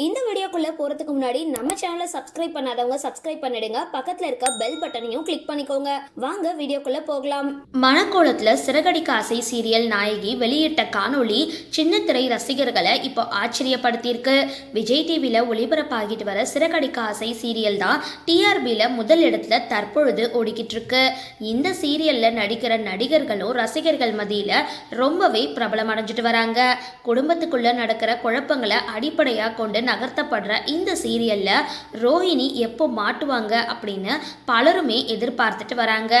இந்த வீடியோக்குள்ள போறதுக்கு முன்னாடி நம்ம சேனலை சப்ஸ்கிரைப் பண்ணாதவங்க சப்ஸ்கிரைப் பண்ணிடுங்க. பக்கத்துல இருக்க பெல் பட்டனையும் கிளிக் பண்ணிக்கோங்க. வாங்க வீடியோக்குள்ள போகலாம். மணக்கோலத்தில் சிறகடிக்க ஆசை சீரியல் நாயகி வெளியிட்ட காணொளி சின்னத்திரை ரசிகர்களை இப்போ ஆச்சரியப்படுத்தியிருக்கு. விஜய் டிவியில் ஒளிபரப்பாகிட்டு வர சிறகடிக்க ஆசை சீரியல் தான் டிஆர்பியில் முதல் இடத்துல தற்பொழுது ஓடிக்கிட்டு இருக்கு இந்த சீரியல்ல நடிக்கிற நடிகர்களும் ரசிகர்கள் மத்தியில் ரொம்பவே பிரபலம் அடைஞ்சிட்டு வராங்க. குடும்பத்துக்குள்ள நடக்கிற குழப்பங்களை அடிப்படையாக கொண்டு நகர்த்தப்படுற இந்த சீரியல்ல ரோஹிணி எப்போ மாட்டுவாங்க அப்படின்னு பலருமே எதிர்பார்த்துட்டு வராங்க.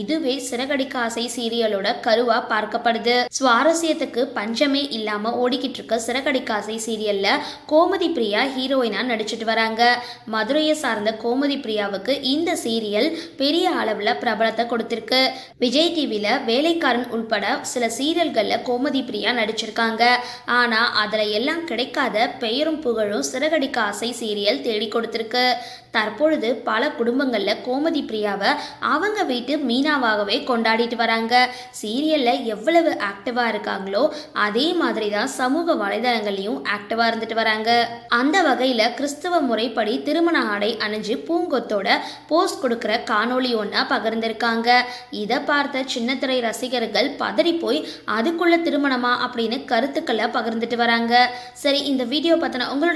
இதுவே சிறகடிக்க ஆசை சீரியலோட கருவா பார்க்கப்படுது. சுவாரஸ்யத்துக்கு பஞ்சமே இல்லாம ஓடிக்கிட்டு இருக்க சிறகடிக்க ஆசை சீரியல்ல கோமதி பிரியா ஹீரோயினா நடிச்சிட்டு வராங்க. மதுரையை சார்ந்த கோமதி பிரியாவுக்கு இந்த சீரியல் பெரிய அளவுல பிரபலத்தை கொடுத்திருக்கு. விஜய் டிவியில் வேலைக்காரன் உள்பட சில சீரியல்களில் கோமதி பிரியா நடிச்சிருக்காங்க. ஆனால் அதில் எல்லாம் கிடைக்காத பெயரும் புகழும் சிறகடிக்க ஆசை சீரியல் தேடி கொடுத்துருக்கு. தற்பொழுது பல குடும்பங்களில் கோமதி பிரியாவை அவங்க வீட்டு மீனாவாகவே கொண்டாடிட்டு வராங்க. சீரியலில் எவ்வளவு ஆக்டிவாக இருக்காங்களோ அதே மாதிரி தான் சமூக வலைதளங்களையும் ஆக்டிவாக இருந்துட்டு வராங்க. அந்த வகையில் கிறிஸ்தவ முறைப்படி திருமண ஆடை அணிஞ்சு பூங்கொத்தோட போஸ்ட் கொடுக்குற காணொளி ஒன்றா பகிர்ந்திருக்காங்க. இதை பார்த்த சின்னத்திரை ரசிகர்கள் பதறி போய் அதுக்குள்ள திருமணமா? அப்படின்னு கருத்துக்களை பகிர்ந்துட்டு வராங்க. சரி இந்த வீடியோ பற்றின உங்களோட